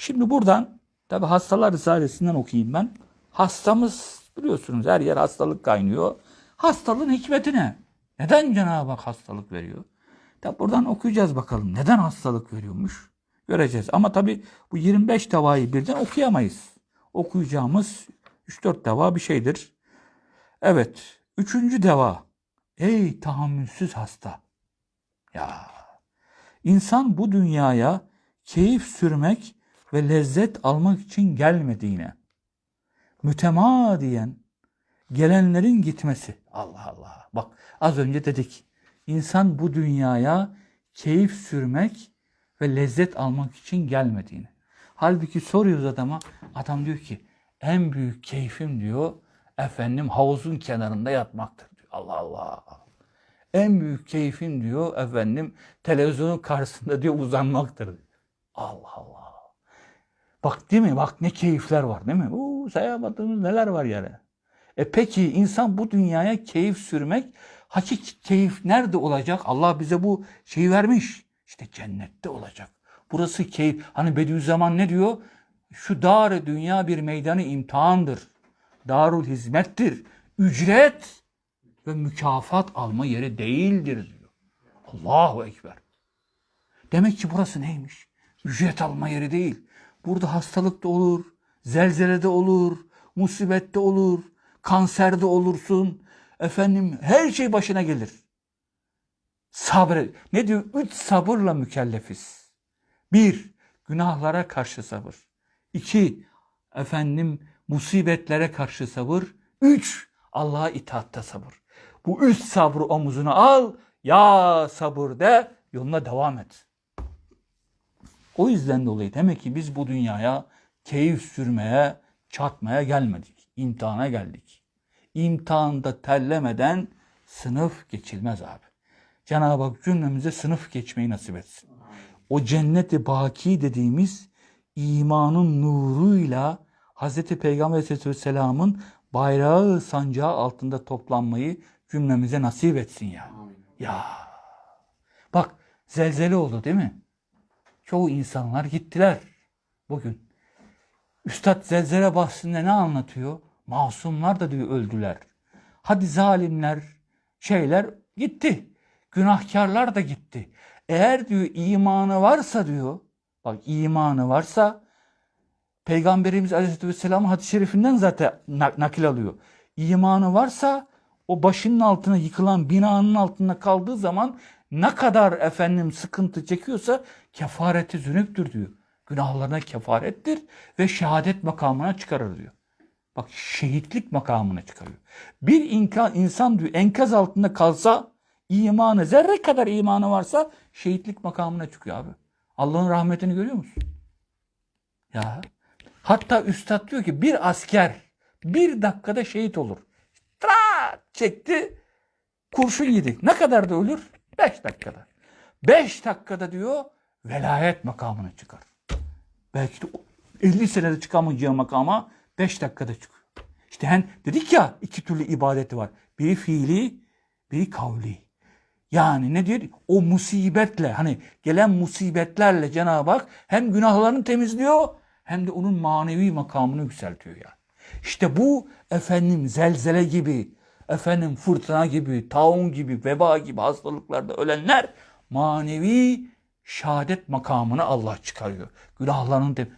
Şimdi buradan tabi hastalar risalesinden okuyayım ben. Hastamız biliyorsunuz her yer hastalık kaynıyor. Hastalığın hikmeti ne? Neden Cenab-ı Hak hastalık veriyor? Tabi buradan okuyacağız bakalım. Neden hastalık veriyormuş? Göreceğiz. Ama tabi bu 25 devayı birden okuyamayız. Okuyacağımız 3-4 deva bir şeydir. Evet. Üçüncü deva. Ey tahammülsüz hasta. Ya. İnsan bu dünyaya keyif sürmek ve lezzet almak için gelmediğine, mütemadiyen gelenlerin gitmesi. Allah Allah. Bak az önce dedik. İnsan bu dünyaya keyif sürmek ve lezzet almak için gelmediğini. Halbuki soruyoruz adama. Adam diyor ki en büyük keyfim diyor efendim havuzun kenarında yatmaktır diyor. Allah Allah. En büyük keyfim diyor efendim televizyonun karşısında diyor uzanmaktır diyor. Allah Allah. Bak değil mi? Bak ne keyifler var değil mi? Uuu sayamadığımız neler var yani. E peki insan bu dünyaya keyif sürmek, hakiki keyif nerede olacak? Allah bize bu şeyi vermiş. İşte cennette olacak. Burası keyif. Hani Bediüzzaman ne diyor? Şu dar dünya bir meydanı imtihandır. Darul hizmettir. Ücret ve mükafat alma yeri değildir diyor. Allahu Ekber. Demek ki burası neymiş? Ücret alma yeri değil. Burada hastalık da olur, zelzele de olur, musibette olur, kanserde olursun. Efendim her şey başına gelir. Sabret. Ne diyor? Üç sabırla mükellefiz. Bir, günahlara karşı sabır. İki, efendim musibetlere karşı sabır. Üç, Allah'a itaatte sabır. Bu üç sabrı omuzuna al, ya sabır de, yoluna devam et. O yüzden dolayı demek ki biz bu dünyaya keyif sürmeye, çatmaya gelmedik. İmtihana geldik. İmtihanda terlemeden sınıf geçilmez abi. Cenab-ı Hak cümlemize sınıf geçmeyi nasip etsin. O cenneti baki dediğimiz imanın nuruyla Hz. Peygamber Aleyhisselam'ın bayrağı sancağı altında toplanmayı cümlemize nasip etsin ya. Ya. Bak zelzele oldu değil mi? Çoğu insanlar gittiler bugün. Üstad zelzele bahsinde ne anlatıyor? Masumlar da diyor öldüler. Hadi zalimler, şeyler gitti. Günahkarlar da gitti. Eğer diyor imanı varsa diyor, bak imanı varsa Peygamberimiz Aleyhisselatü Vesselam'ın hadis-i şerifinden zaten na- nakil alıyor. İmanı varsa o başının altına yıkılan binanın altında kaldığı zaman ne kadar efendim sıkıntı çekiyorsa kefareti zünüptür diyor. Günahlarına kefarettir ve şehadet makamına çıkarır diyor. Bak şehitlik makamına çıkarıyor. Bir inka, insan diyor enkaz altında kalsa imanı zerre kadar imanı varsa şehitlik makamına çıkıyor abi. Allah'ın rahmetini görüyor musun? Ya hatta üstad diyor ki bir asker bir dakikada şehit olur. Trat çekti kurşun yedi. Ne kadar da ölür? Beş dakikada. Beş dakikada diyor velayet makamına çıkar. Belki de 50 senede çıkamayacağı makama 5 dakikada çıkıyor. İşte hani dedik ya iki türlü ibadeti var. Biri fiili, biri kavli. Yani ne diyor? O musibetle hani gelen musibetlerle Cenab-ı Hak hem günahlarını temizliyor hem de onun manevi makamını yükseltiyor yani. İşte bu efendim zelzele gibi, efendim fırtına gibi, taun gibi, veba gibi hastalıklarda ölenler manevi şehadet makamını Allah çıkarıyor. Günahlarının tem-